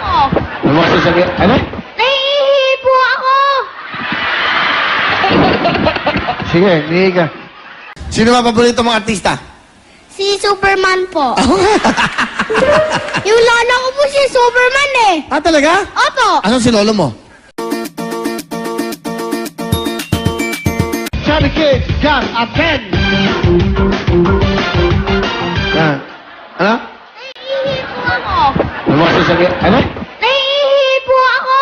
mo? Ano mo sasabihin? Ano? Naiihi po ako! Sige, hindi ka. Sino ba paborito mong artista? Si Superman po. Yung lolo ko po si Superman eh. Ah, talaga? Opo. Ano si lolo mo? Chubby Kids, John, at 10. Yan. Ano? Po ako. Ano? Ano? Naiihi po ako!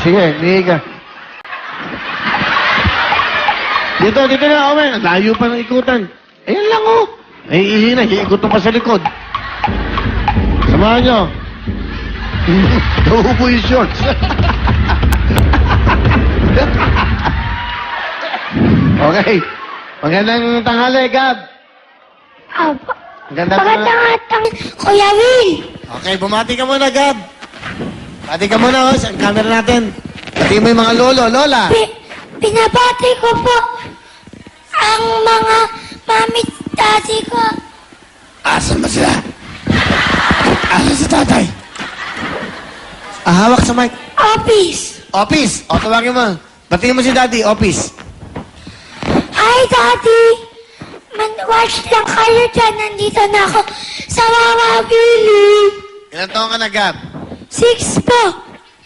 Sige, hindi ka. Dito, dito na, Owen. Ang Layo pa ng ikutan. Ayan lang, oh. Ay, ihi na. Iikot pa sa likod. Samahan nyo. Nauubo yung shorts. okay. Magandang tanghali, Gab. Opo. Magandang Pagatang-atang Kuya Will. Okay, bumati ka muna, Gab. Bati ka muna, oh, sa camera natin. Bati mo yung mga lolo, lola. Pi pinabati ko po ang mga mami daddy ko. Asan ba sila? Asan si tatay? Ah, hawak sa mic. Office. Office. O, tawagin mo. Batiin mo si daddy, office. Hi, Daddy. Man-watch lang kayo dyan. Nandito na ako sa Mama Billy. Ilan taong ka na, Gab? Six po.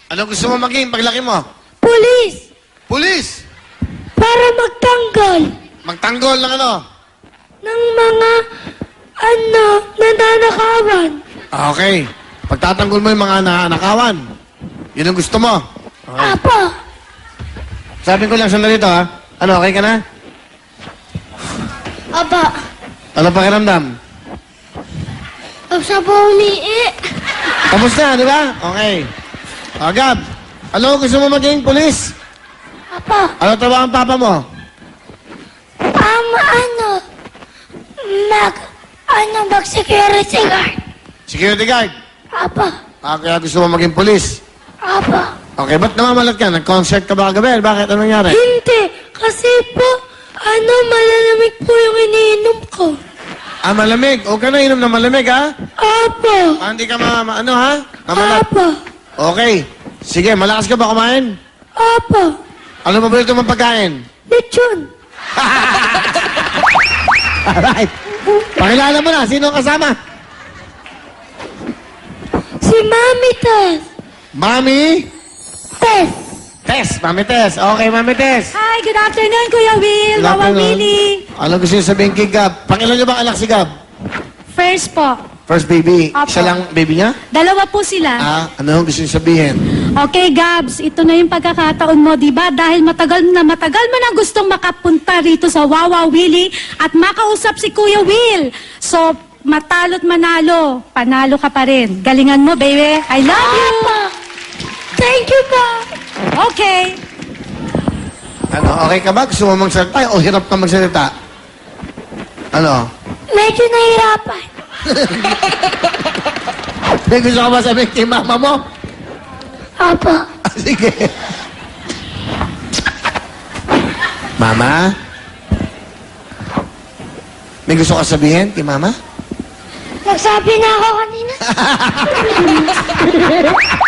Ano gusto mo maging paglaki mo? Police. Pulis! Para magtanggal Magtanggol ng ano? ng mga ano, nananakawan. Ah, okay. Pagtatanggol mo yung mga nanakawan. Yun ang gusto mo. Okay. Apo. Sabi ko lang sandali to, ha? Ano, okay ka na? Aba. Ano pakiramdam? Sa bumi Tapos na, di ba? Okay. O, Gab. Ano gusto mo maging pulis? Apa. Ano trabaho ang papa mo? Um, ano, mag, ano, mag-security guard. Security guard. Apa. Ah, kaya gusto mo maging pulis. Apa. Okay, ba't namamalat ka? Nag-concert ka ba kagabi? Bakit? Anong nangyari? Hindi, kasi po, ano, malalamig po yung iniinom ko. Ah, malamig. Huwag ka na inom na malamig, ha? Apo. Ah, hindi ka ma, ma- ano, ha? Mamalat. Apo. Okay. Sige, malakas ka ba kumain? Apo. Ano paborito mong pagkain? Lechon. Alright. Pakilala mo na. Sino ang kasama? Si Mami Tess. Mami? Tess. Tess. Mami Tess. Okay, Mami Tess. Hi, good afternoon, Kuya Will. Good Mama afternoon. Willie. Ano gusto niyo sabihin kay Gab? Pangilan niyo ba anak si Gab? First po. First baby. Apo. Siya lang baby niya? Dalawa po sila. Ah, ano gusto niyo sabihin? Okay, Gabs, ito na yung pagkakataon mo, di ba? Dahil matagal na matagal mo na gustong makapunta rito sa Wawa Willie at makausap si Kuya Will. So, matalo't manalo, panalo ka pa rin. Galingan mo, baby. I love you. Thank you po. Okay. Ano, okay ka ba? Gusto mo magsalita o hirap ka magsalita? Ano? Medyo nahirapan. May gusto ka ba sabihin kay mama mo? Apo. Ah, Sige. Mama? May gusto ka sabihin kay mama? Nagsabi na ako kanina.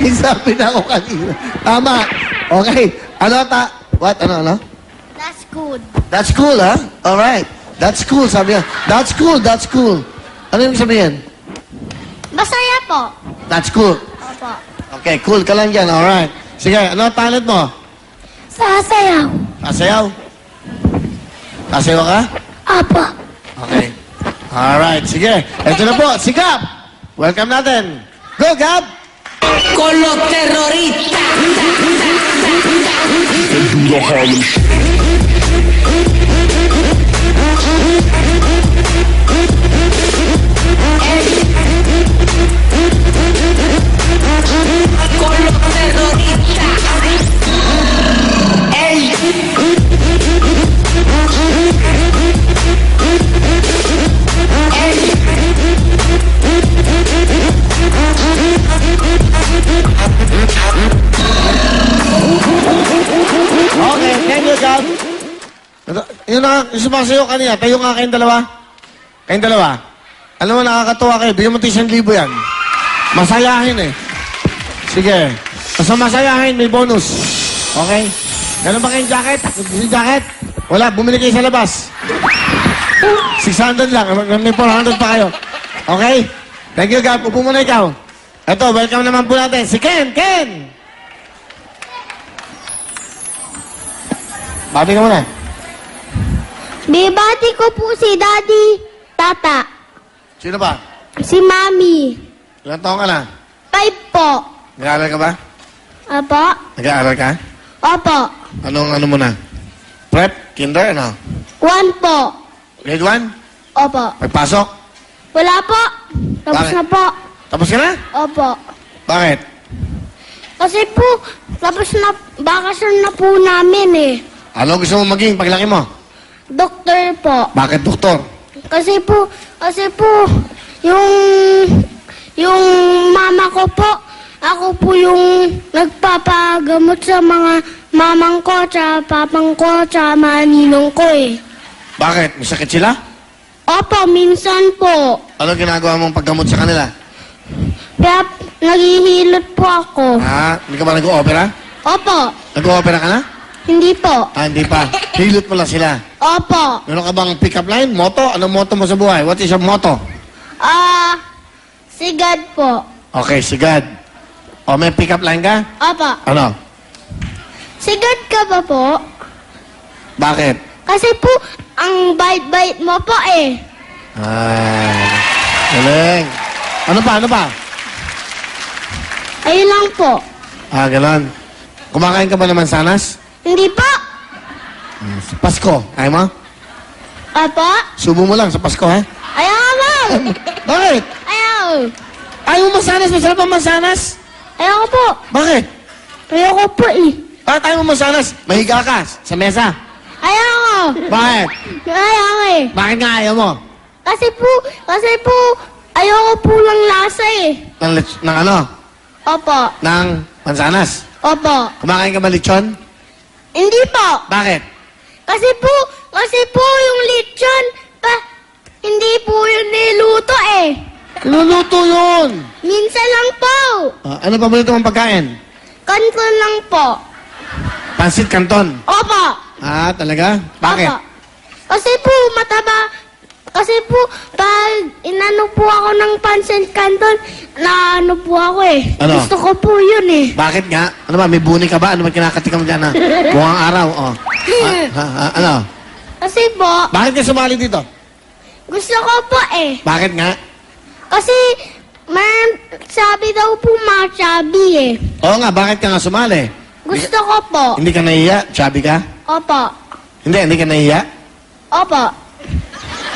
May sabi na ako kanina. Tama. Okay. Ano ta? What? Ano, ano? That's good. That's cool, ha? Alright. That's cool, sabi niya. That's cool, that's cool. Ano yung sabihin? Masaya po. That's cool. Apo. Okay, cool ka lang dyan. Alright. Sige, ano ang talent mo? Sasayaw. Sasayaw? Sasayaw ka? Apo. Okay. Alright, sige. Ito na po, si Gab. Welcome natin. Go, Gab! Con los terroristas. Ito, Yun na, yung sumasayo kanina. Tayo nga kayong dalawa. Kayong dalawa. Alam mo, nakakatuwa kayo. Bigyan mo tayo libo yan. Masayahin eh. Sige. Basta masayahin, may bonus. Okay? Ganun ba kayong jacket? Niyo jacket? Wala, bumili kayo sa labas. 600 lang. May 400 pa kayo. Okay? Thank you, Gab. Upo muna ikaw. Ito, welcome naman po natin. Si Ken! Ken! Babi ka muna. Bibati ko po si Daddy, Tata, Sino ba? si Mami. Ilang taong ka na? Five po. Nag-aaral ka ba? Apo? Nag-aaral ka? Opo. Anong ano mo na? Prep? Kinder? Ano? One po. Grade 1? Opo. Pagpasok? Wala po. Tapos Bakit? na po. Tapos ka na? Opo. Bakit? Kasi po, tapos na, bakasyon na po namin eh. Ano gusto mo maging paglaki mo? Doktor po. Bakit doktor? Kasi po, kasi po, yung, yung mama ko po, ako po yung nagpapagamot sa mga mamang ko, tsaka papang ko, tsaka mga ninong ko eh. Bakit? May sakit sila? Opo, minsan po. Ano ginagawa mong paggamot sa kanila? Kaya naghihilot po ako. Ha? Hindi ka ba nag-o-opera? Opo, Nag-o-opera ka na? hindi po. Ah, hindi pa. Hilot mo lang sila. Opo. Meron ka bang pick-up line? Moto? Anong moto mo sa buhay? What is your motto? Ah, si God po. Okay, si God. O, may pick-up line ka? Opo. Ano? Si God ka ba po? Bakit? Kasi po, ang bait-bait mo po eh. Ah, galing. Ano pa? Ano pa? Ayun lang po. Ah, ganon. Kumakain ka ba naman sanas? Hindi po. Sa Pasko. Ayaw mo? Opo. Subo mo lang sa Pasko, ha? Ayaw nga mo. Bakit? Ayaw. Ayaw mo masanas? Masarap ang masanas? Ayaw ko po. Bakit? Ayaw ko po eh. Bakit ayaw mo masanas? Mahiga ka sa mesa. Ayaw ko. Bakit? Ayaw ko eh. Bakit nga ayaw mo? Kasi po, kasi po, ayaw ko po lang lasa eh. Ng, lech- ng ano? Opo. Ng mansanas. Opo. Kumakain ka ba lechon? Hindi po. Bakit? Kasi po, kasi po yung lechon, pa, hindi po yun niluto eh. Luluto yun. Minsan lang po. Ah, ano pa balito mong pagkain? Kanto lang po. Pansit canton. Opo. Ah, talaga? Bakit? Opo. Kasi po, mataba. Kasi po, pag inano po ako ng pancent canton, na ano po ako eh. Ano? Gusto ko po yun eh. Bakit nga? Ano ba? May buni ka ba? Ano ba kinakatikam dyan ha? Buwang araw, oh. Ah, ah, ah, ano? Kasi po, Bakit ka sumali dito? gusto ko po eh. Bakit nga? Kasi, man, sabi daw po mga chubby eh. Oo nga, bakit ka nga sumali? Gusto ko po. Hindi ka nahiya? Chubby ka? Opo. Hindi, hindi ka nahiya? Opo.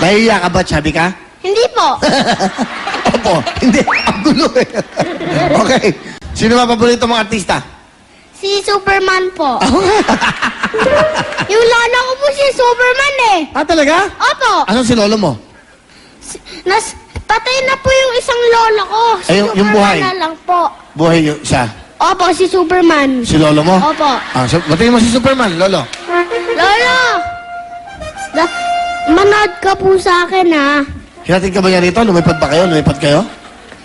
Nahiya ka ba, chubby ka? Hindi po. Opo, hindi. Ang gulo eh. okay. Sino ba paborito mong artista? si Superman po. yung lolo ko po si Superman eh. Ah, talaga? Opo. Anong si lolo mo? Nas, patay na po yung isang lolo ko. Si Eh, yung- yung Superman buhay? na lang po. Buhay yung isa. Opo, si Superman. Si lolo mo? Opo. Ah, so, batiin mo si Superman, lolo. Lolo! Da, manood ka po sa akin ha. Hinatid ka ba niya rito? Lumipad ba kayo? Lumipad kayo?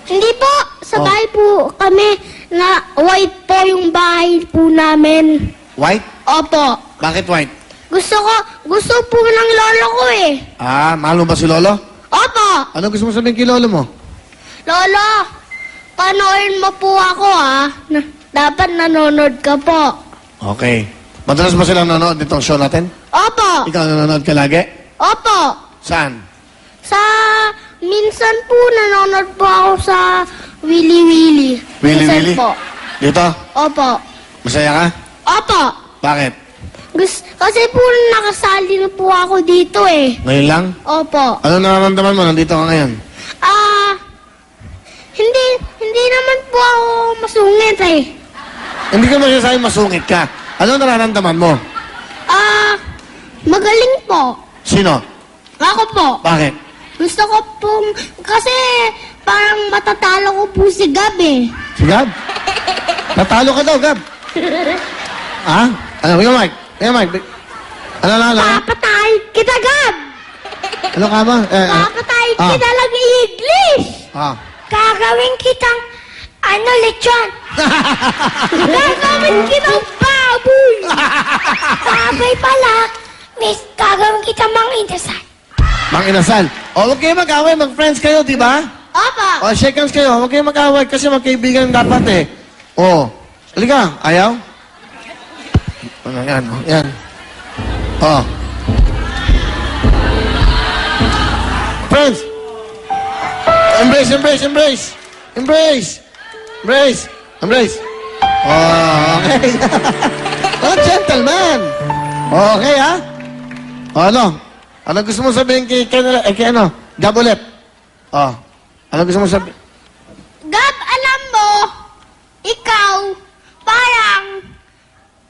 Hindi po, sa Oh. bahay po kami na white po yung bahay po namin. White? Opo. Bakit white? Gusto ko, gusto po ng lolo ko eh. Ah, mahal mo ba si lolo? Opo. Ano gusto mo sabihin kay lolo mo? Lolo, panoorin mo po ako ha. Na, dapat nanonood ka po. Okay. Madalas ba silang nanonood nitong show natin? Opo. Ikaw nanonood ka lagi? Opo. Saan? Sa, minsan po nanonood po ako sa Willy Willy. Willy minsan Willy? po. Dito? Opo. Masaya ka? Opo. Bakit? Gus, kasi po nakasali na po ako dito eh. Ngayon lang? Opo. Ano nararamdaman mo? Nandito ka ngayon? Ah, hindi, hindi naman po ako masungit eh. Hindi ka masasabi masungit ka. Ano nararamdaman mo? Ah, magaling po. Sino? Ako po. Bakit? Gusto ko pong, kasi parang matatalo ko po si Gab eh. Si Gab? Natalo ka daw, Gab. ah? Ano? Bigyan Mike. Bigyan Mike. Bi- Ano na, ano? Papatay kita Gab! Ano ka ba? Eh, eh, Papatay Ah. kita lang English. Ah. Gagawin kitang, ano, lechon. gagawin kitang baboy. baboy pala. Miss, gagawin kitang mang inasal. Mang inasal. O, huwag kayo mag-away. Mag-friends kayo, di ba? Opo. O, shake hands kayo. Huwag kayo mag-away kasi magkaibigan dapat eh. O, halika. Ayaw? Ano, yan. o, Yan. O. Friends. Embrace, embrace, embrace. Embrace. Embrace. Embrace. Oh, okay. oh, gentleman. Okay, ha? O, ano? Ano gusto mo sabihin kay, kay, eh, kay ano? Gab ulit. Oh. Ano gusto mo sabihin? Gab, alam mo, ikaw, parang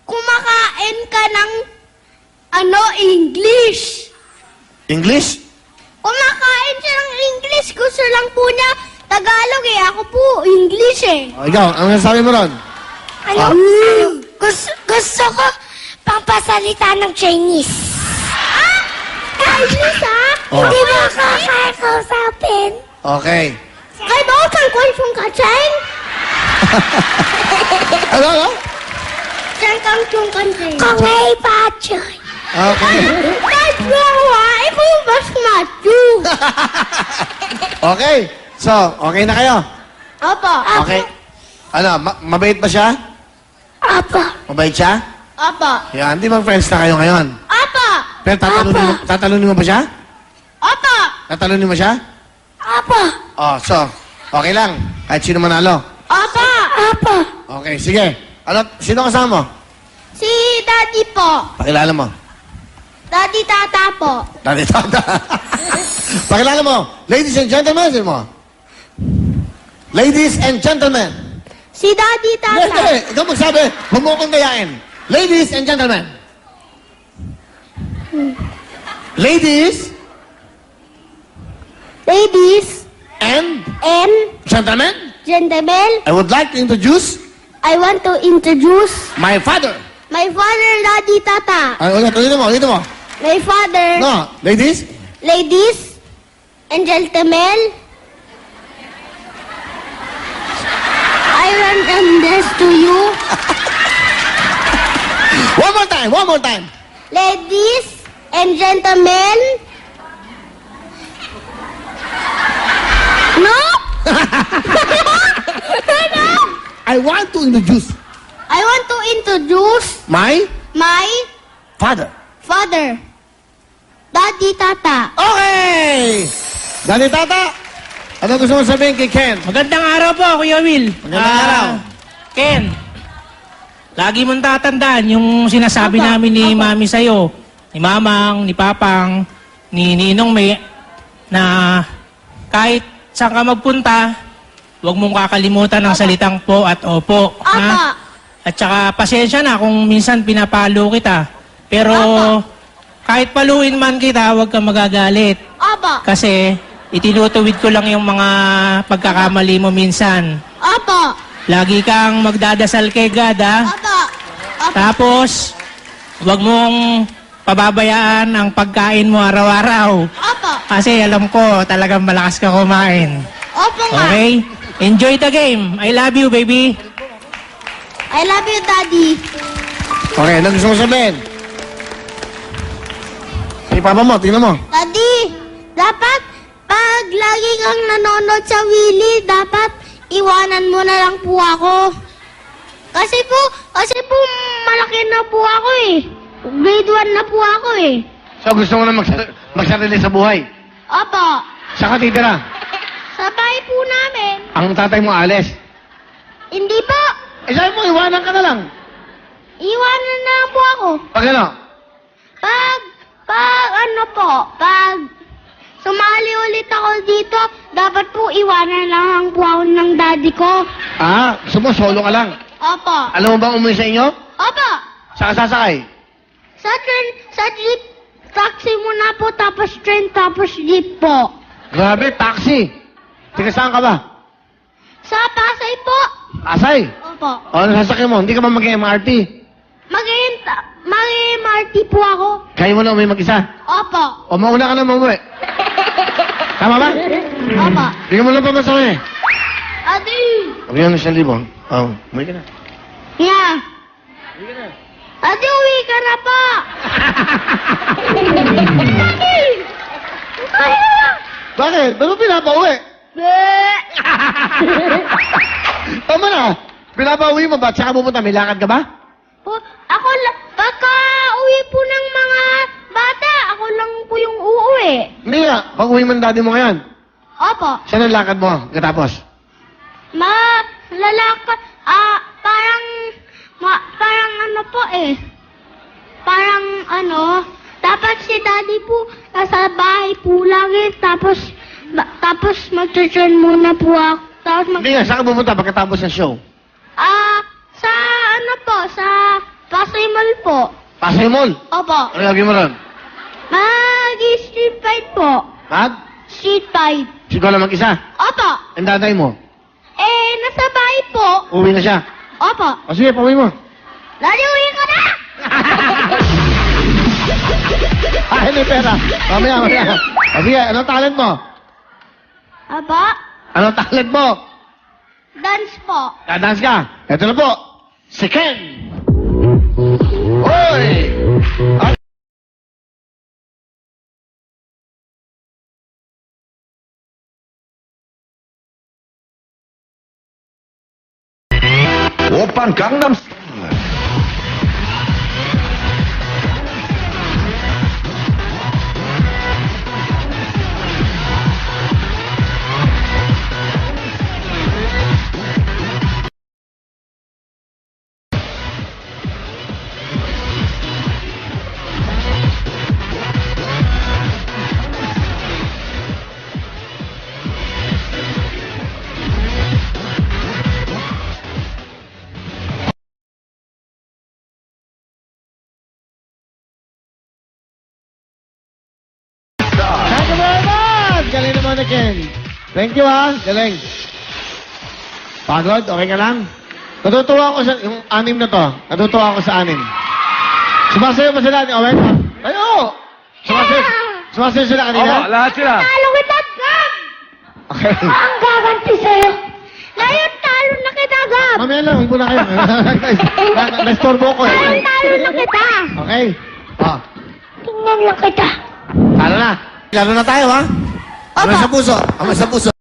kumakain ka ng, ano, English. English? Kumakain siya ng English. Gusto lang po niya Tagalog eh. Ako po, English eh. O, ikaw, ano sabi mo ron? Ano? Ah. ano? Gusto, gusto ko pampasalita ng Chinese. Ayos, ha? Oh. Hindi mo kakakausapin. Okay. Ay, bakit ang kwanfong ka, Cheng? ano, ano? Cheng kang chung kan Cheng. Kung ay pa, Cheng. Okay. That's wrong, ha? Ikaw yung mas matyo. Okay. So, okay na kayo? Opo. Okay. Ano, ma mabait ba siya? Opo. Mabait siya? Opo. Yan, di ba friends na kayo ngayon? Pero tatalunin mo, tatalunin mo ba siya? Apa? Tatalunin mo siya? Apa? Oh, so, okay lang. Kahit sino manalo. Apa? Apa? Okay, sige. Ano, sino kasama mo? Si Daddy po. Pakilala mo. Daddy Tata po. Dati tata. Pakilala mo. Ladies and gentlemen, sino mo? Ladies and gentlemen. Si Daddy Hindi, Tata. hindi. Ikaw magsabi. Huwag mo akong gayain. Ladies and gentlemen. Ladies Ladies and and gentlemen, gentlemen, I would like to introduce I want to introduce my father. my father, Daddy Tata. Ay, ulit, ulitin mo, ulitin mo. My father, No, ladies, ladies and gentlemen, I want this to you. one more time, one more time. Ladies and gentlemen, no? no? I want to introduce I want to introduce my my father. father, Daddy Tata. Okay! Dali tata, ano gusto mo sabihin kay Ken? Magandang araw po, Kuya Will. Magandang Ah, araw. Ken, lagi mong tatandaan yung sinasabi Apa, namin ni apa. Mami sa'yo, ni Mamang, ni Papang, ni Ninong May, na kahit saan ka magpunta, huwag mong kakalimutan ng salitang po at opo. Apa. At saka pasensya na kung minsan pinapalo kita. Pero kahit paluin man kita, huwag kang magagalit. Apa. Kasi itinutuwid ko lang yung mga pagkakamali mo minsan. Apa. Lagi kang magdadasal kay God, ha? Apa. Apa. Tapos, huwag mong pababayaan ang pagkain mo araw-araw. Apa. Kasi alam ko, talagang malakas ka kumain. Opo nga. Okay? Enjoy the game. I love you, baby. I love you, Daddy. Okay, ano gusto mo sabihin? Si Papa mo, tingnan mo. Daddy, dapat pag lagi kang nanonood sa Willy, dapat iwanan mo na lang po ako. Kasi po, kasi po malaki na po ako eh. Grade 1 na po ako eh. So gusto mo na magsar- magsarili sa buhay? Opo, Saan ka titira? sa bahay po namin. Ang tatay mo alis. Hindi po, Eh sabi mo, iwanan ka na lang. iwanan na po ako. Pag ano? Pag, pag ano po, pag sumali ulit ako dito, dapat po iwanan lang po ako ng daddy ko. Ah, gusto mo, solo ka lang. Opo. Alam mo bang umuwi sa inyo? Opo. Saan ka sasakay? Sa train, sa jeep, taxi muna po, tapos train, tapos jeep po. Grabe, taxi. Tika saan ka ba? Sa Pasay po. Asay. Opo. O, ano sasakyan mo? Hindi ka ba mag-MRT? Mag-MRT po ako. Kaya mo na umuwi mag-isa? Opo. O, mauna ka na mamuwi. Tama ba? Opo. Bigyan mo lang pamasahe. Adi. Bigyan mo siyang libo. Oh, may ka na. Yeah. Adi, uwi ka na po. Kaya na. Bakit? Ba't mo pinapauwi? Bleh. Tama na. Pinapauwi mo ba? Tsaka pupunta, may lakad ka ba? Po, ako lang, pagka uwi po ng mga bata, ako lang po yung uuwi. Hindi nga. Pag uwi mo ng daddy mo ngayon, Opo. saan ang lakad mo? Katapos? Ma, lalaka, ah, ma, parang ano po eh. Parang ano, dapat si daddy po nasa bahay po lagi, tapos, ba, tapos mag-turn muna po ako. Tapos mag, Hindi nga. Saan ka pupunta pagkatapos ng show? ah, sa ano po, sa Pasay Mall po. Pasay Mall. Opo. Ano gagawin mo ron? Mag-street fight po. Mag? Street fight. Siguro lang mag-isa. Opo. Ang daday mo. Eh, nasa bahay po. Uwi na siya. Opo. O sige, pauwi mo. Daddy, uwi ka na! Ay, may pera. Mamaya, mamaya. O sige, anong talent mo? Aba, Anong talent mo? dance po. Dadance ka. Ito na po. Si Ken. Hoy! 오빤 강남 Galing naman ni Ken. Thank you, ha? Galing. Pagod? Okay ka lang? Natutuwa ako sa... Yung anim na to. Natutuwa ako sa anim. Sumasayo ba sila? Okay ba? Tayo! Sumasayo, sumasayo sila kanina? lahat sila. Talo kita, Gab! Okay. Ang gaganti sa'yo. Ngayon, talo na kita, Gab! Mamaya lang, huwag muna kayo. Na- Nastorbo ko Ngayon, eh. talo na kita. Okay? Ah, Tingnan lang kita. talo na. Lalo na tayo, ha? Apa? Amai sambusa.